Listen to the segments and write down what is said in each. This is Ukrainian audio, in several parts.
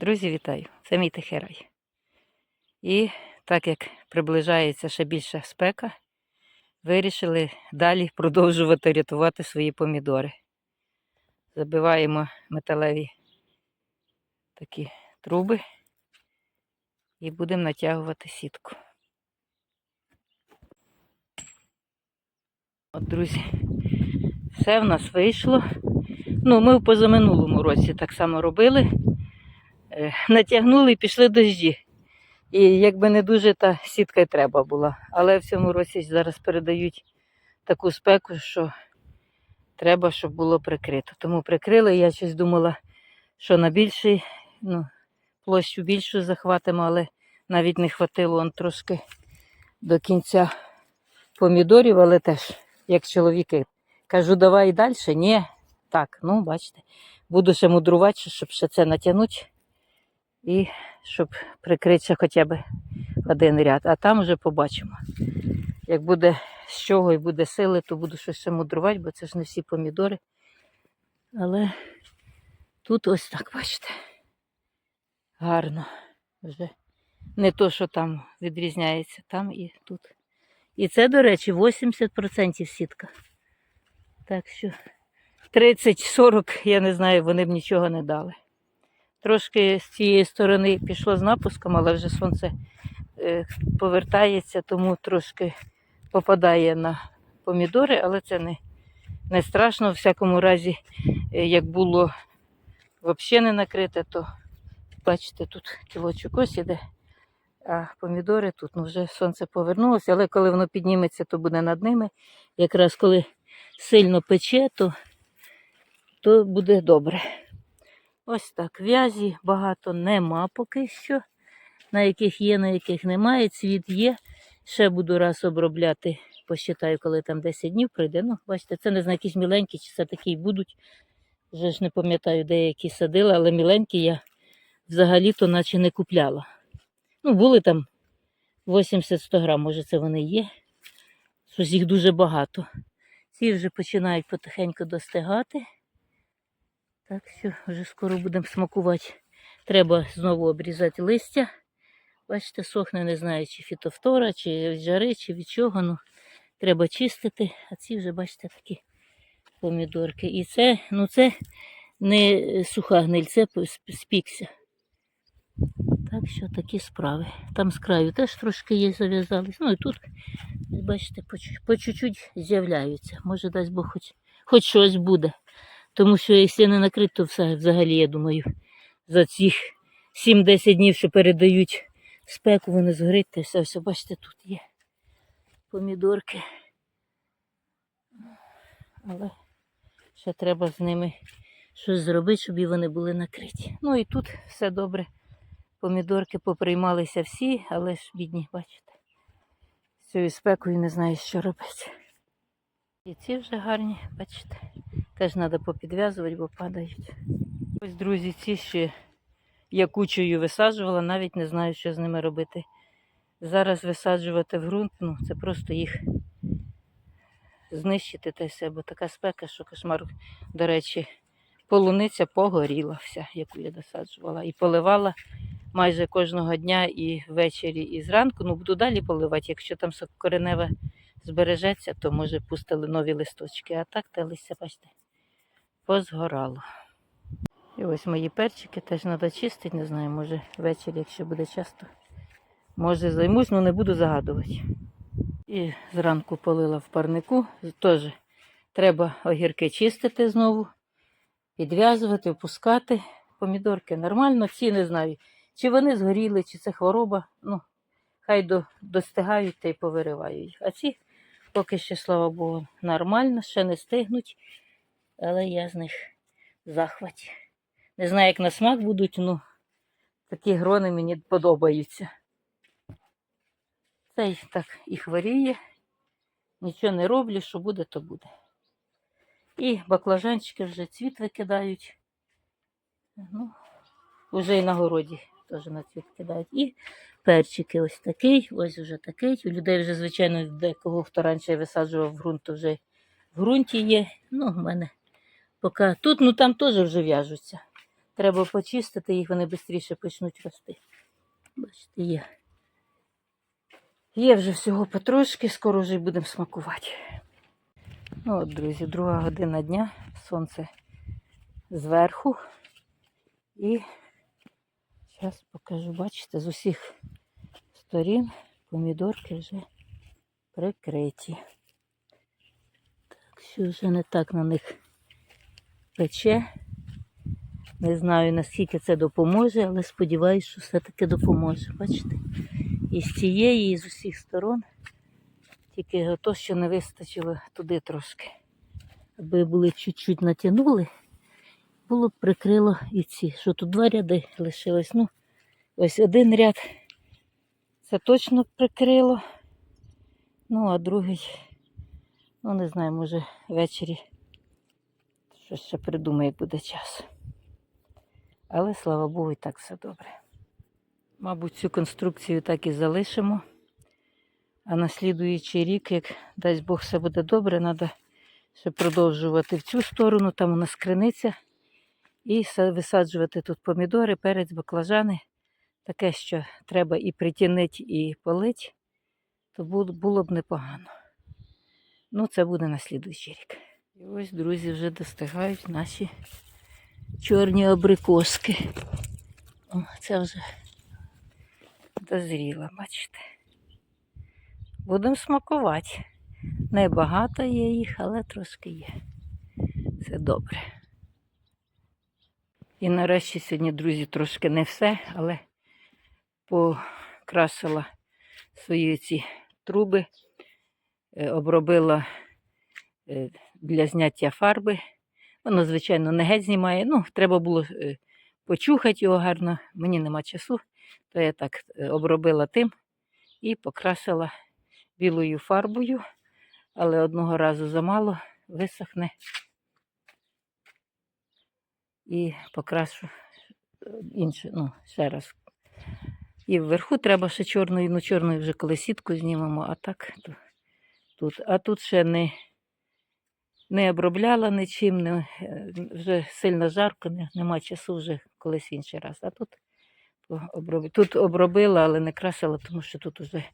Друзі, вітаю! Це мій тихий рай. І так як приближається ще більша спека, вирішили далі продовжувати рятувати свої помідори. Забиваємо металеві такі труби і будемо натягувати сітку. От, друзі, все в нас вийшло. Ну, ми в позаминулому році так само робили. Е, натягнули і пішли дожді. І якби не дуже та сітка й треба була. Але в цьому році зараз передають таку спеку, що треба, щоб було прикрито. Тому прикрили, я щось думала, що на більший, ну, площу більшу захватимо, але навіть не хватило он трошки до кінця помідорів, але теж, як чоловіки, кажу, давай далі. Ні, так, ну бачите, буду ще мудрувати, щоб ще це натягнути і щоб прикрити ще хоча б один ряд. А там вже побачимо. Як буде з чого і буде сили, то буду щось мудрувати, бо це ж не всі помідори. Але тут ось так, бачите. Гарно. Вже не то, що там відрізняється, там і тут. І це, до речі, 80% сітка. Так що 30-40, я не знаю, вони б нічого не дали. Трошки з цієї сторони пішло з напуском, але вже сонце е, повертається, тому трошки попадає на помідори, але це не, не страшно. В всякому разі, е, як було взагалі не накрите, то бачите, тут кілочок ось іде, а помідори тут ну, вже сонце повернулося, але коли воно підніметься, то буде над ними. Якраз коли сильно пече, то, то буде добре. Ось так. В'язі багато нема поки що. На яких є, на яких немає. Цвіт є. Ще буду раз обробляти. Посчитаю, коли там 10 днів пройде. Ну, бачите, це не знаю, якісь міленькі, чи це такі будуть. Вже ж не пам'ятаю, де які садила, але міленькі я взагалі-то наче не купляла. Ну, були там 80-100 грам, може це вони є. Щось їх дуже багато. Ці вже починають потихеньку достигати. Так що вже скоро будемо смакувати. Треба знову обрізати листя. Бачите, сохне, не знаю, чи фітофтора, чи від жари, чи від чого. Ну, треба чистити. А ці вже, бачите, такі помідорки. І це, ну це не суха гниль, це спікся. Так що такі справи. Там з краю теж трошки є, зав'язались. Ну і тут, бачите, по чуть-чуть з'являються. Може, дасть Бог хоч, хоч щось буде. Тому що якщо не накрито, то все, взагалі, я думаю, за цих 7-10 днів, що передають спеку, вони згорить, та все, все, бачите, тут є помідорки. Але ще треба з ними щось зробити, щоб і вони були накриті. Ну і тут все добре. Помідорки поприймалися всі, але ж бідні, бачите. З цією спекою не знаю, що робити. І ці вже гарні, бачите. Теж треба попідв'язувати, бо падають. Ось, друзі, ці ще я кучею висаджувала, навіть не знаю, що з ними робити. Зараз висаджувати в ґрунт, ну це просто їх знищити та все, бо така спека, що кошмар. До речі, полуниця погоріла вся, яку я досаджувала. І поливала майже кожного дня і ввечері, і зранку. Ну, буду далі поливати. Якщо там кореневе збережеться, то може пустили нові листочки. А так те листя, бачите, позгорало. І ось мої перчики теж треба чистити, не знаю, може ввечері, якщо буде часто, може займусь, але не буду загадувати. І зранку полила в парнику. Теж треба огірки чистити знову, підв'язувати, опускати. Помідорки нормально, ці не знаю, чи вони згоріли, чи це хвороба. Ну, хай до, достигають та й повириваю їх. А ці поки ще, слава Богу, нормально, ще не стигнуть, але я з них захваті. Не знаю, як на смак будуть, ну такі грони мені подобаються. Цей так і хворіє, нічого не роблю, що буде, то буде. І баклажанчики вже цвіт викидають. Ну, вже і на городі теж на цвіт кидають. І перчики ось такий, ось вже такий. У людей вже, звичайно, декого, хто раніше висаджував в ґрунт, то вже в ґрунті є. Ну, в мене поки тут, ну там теж вже в'яжуться. Треба почистити їх, вони швидше почнуть рости. Бачите, є. Є вже всього потрошки, скоро вже й будемо смакувати. Ну от, друзі, друга година дня, сонце зверху. І зараз покажу, бачите, з усіх сторін помідорки вже прикриті. Так що вже не так на них пече. Не знаю, наскільки це допоможе, але сподіваюся, що все-таки допоможе. Бачите? І з цієї, і з усіх сторон. Тільки то, що не вистачило туди трошки. Аби були чуть-чуть натягнули, було б прикрило і ці. Що тут два ряди лишилось. Ну, ось один ряд це точно прикрило. Ну, а другий, ну не знаю, може ввечері щось ще придумає, як буде час. Але слава Богу, і так все добре. Мабуть, цю конструкцію так і залишимо. А на слідуючий рік, як дасть Бог все буде добре, треба ще продовжувати в цю сторону, там у нас криниця. І висаджувати тут помідори, перець, баклажани. Таке, що треба і притінити, і полить, то було б непогано. Ну, це буде на слідуючий рік. І ось, друзі, вже достигають наші чорні абрикоски. Це вже дозріло, бачите. Будемо смакувати. Небагато є їх, але трошки є. Це добре. І нарешті сьогодні, друзі, трошки не все, але покрасила свої ці труби, е, обробила е, для зняття фарби. Воно, звичайно, не геть знімає. Ну, треба було е, почухати його гарно. Мені нема часу, то я так е, обробила тим і покрасила білою фарбою, але одного разу замало, висохне. І покрашу е, інше, ну, ще раз. І вверху треба ще чорною, ну чорною вже коли сітку знімемо, а так то, тут. А тут ще не, не обробляла нічим, не, е, вже сильно жарко, не, нема часу вже колись інший раз. А тут, оброб... тут обробила, але не красила, тому що тут вже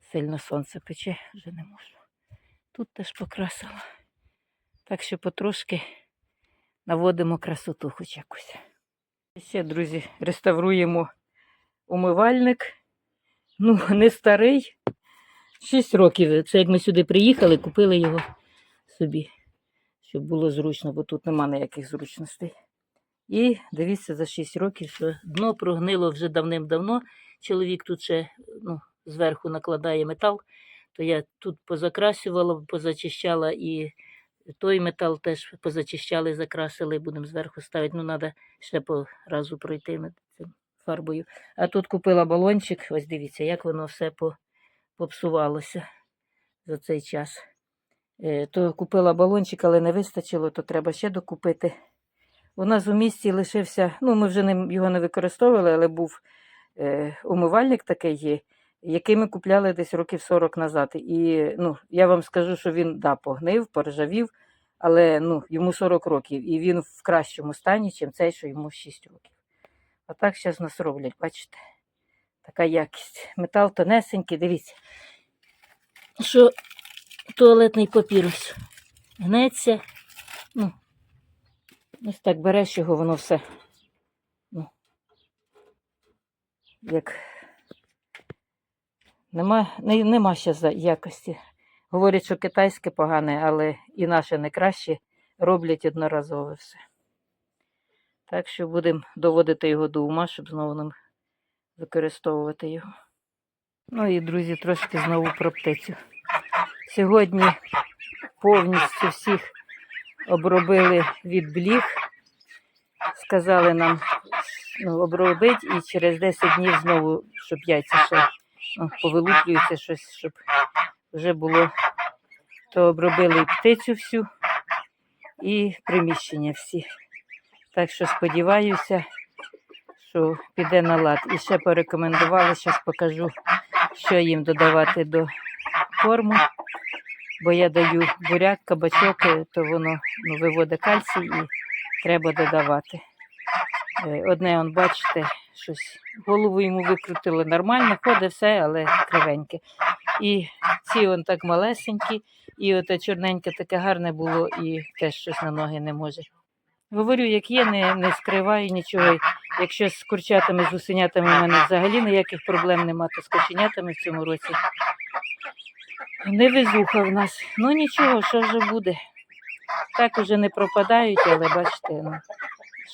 сильно сонце пече, вже не можу. Тут теж покрасила. Так що потрошки наводимо красоту хоч якусь. Ще, друзі, реставруємо умивальник. Ну, не старий. 6 років. Це як ми сюди приїхали, купили його собі, щоб було зручно, бо тут нема ніяких зручностей. І дивіться, за 6 років, що дно прогнило вже давним-давно. Чоловік тут ще ну, зверху накладає метал, то я тут позакрасювала, позачищала і той метал теж позачищали, закрасили, будемо зверху ставити. Ну, треба ще по разу пройти над цим фарбою. А тут купила балончик, ось дивіться, як воно все попсувалося за цей час. Е, то купила балончик, але не вистачило, то треба ще докупити. У нас у місті лишився, ну ми вже його не використовували, але був е, умивальник такий є, який ми купляли десь років 40 назад. І ну, я вам скажу, що він да, погнив, поржавів, але ну, йому 40 років, і він в кращому стані, ніж цей, що йому 6 років. А так зараз нас роблять, бачите? Така якість. Метал тонесенький, дивіться, що туалетний папір ось гнеться. Ну, ось так береш його, воно все. Ну, як нема, не, нема ще якості. Говорять, що китайське погане, але і наше не краще. Роблять одноразове все. Так що будемо доводити його до ума, щоб знову нам використовувати його. Ну і, друзі, трошки знову про птицю. Сьогодні повністю всіх обробили від бліг. Сказали нам ну, обробити і через 10 днів знову, щоб яйця ще ну, повилуплюються щось, щоб вже було. То обробили і птицю всю, і приміщення всі. Так що сподіваюся, що піде на лад. І ще порекомендували, зараз покажу, що їм додавати до корму. Бо я даю буряк, кабачок, е, то воно ну, виводить кальцій і треба додавати. Е, Одне, он, бачите, щось голову йому викрутили нормально, ходить все, але кривеньке. І ці он так малесенькі, і оте чорненьке таке гарне було, і теж щось на ноги не може. Говорю, як є, не, не скриваю нічого. Якщо з курчатами, з гусенятами в мене взагалі ніяких проблем нема, то з кошенятами в цьому році невезуха в нас. Ну нічого, що вже буде. Так уже не пропадають, але бачите, ну,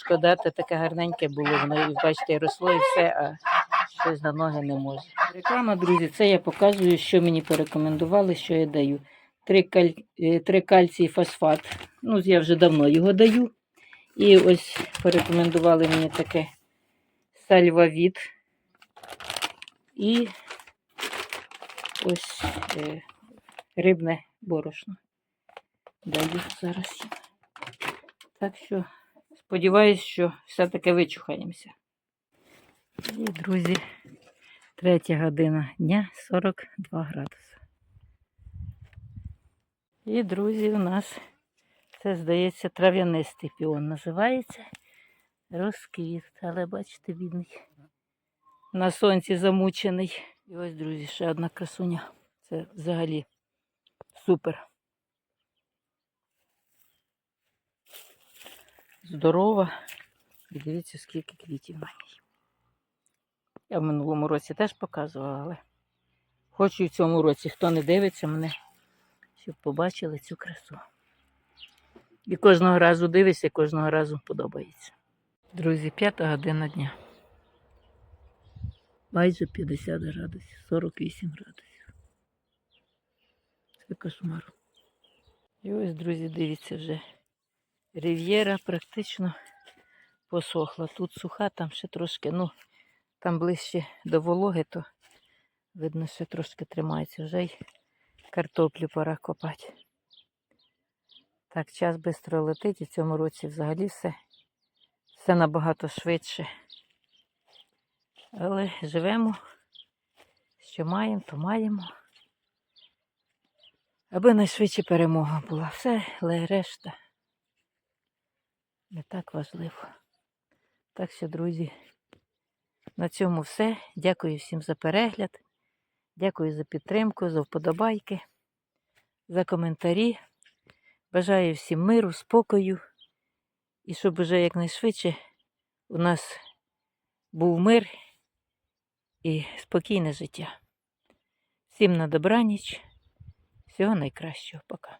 шкода, то таке гарненьке було, воно, бачите, росло і все, а щось на ноги не може. Реклама, друзі, це я показую, що мені порекомендували, що я даю. Три, каль... е, три кальцій фосфат. Ну, я вже давно його даю. І ось порекомендували мені таке сальвавіт. І ось е, рибне борошно. Даю зараз. Так що сподіваюсь, що все-таки вичухаємося. І, друзі, третя година дня 42 градуси. І, друзі, у нас це, здається, трав'янистий піон називається. Розквіт, але бачите, бідний. На сонці замучений. І ось, друзі, ще одна красуня. Це взагалі супер. Здорова. Дивіться, скільки квітів на. Я в минулому році теж показувала, але хочу в цьому році, хто не дивиться мене, щоб побачили цю красу. І кожного разу дивишся, кожного разу подобається. Друзі, п'ята година дня. Майже 50 градусів, 48 градусів. Це кошмар. І ось, друзі, дивіться вже. Рів'єра практично посохла. Тут суха, там ще трошки, ну, там ближче до вологи, то видно, ще трошки тримається. Вже й картоплю пора копати. Так, час швидко летить і в цьому році взагалі все, все набагато швидше. Але живемо, що маємо, то маємо. Аби найшвидше перемога була. Все, але решта не так важливо. Так що, друзі, на цьому все. Дякую всім за перегляд. Дякую за підтримку, за вподобайки, за коментарі. Бажаю всім миру, спокою і щоб уже якнайшвидше у нас був мир і спокійне життя. Всім на добраніч. Всього найкращого. Пока.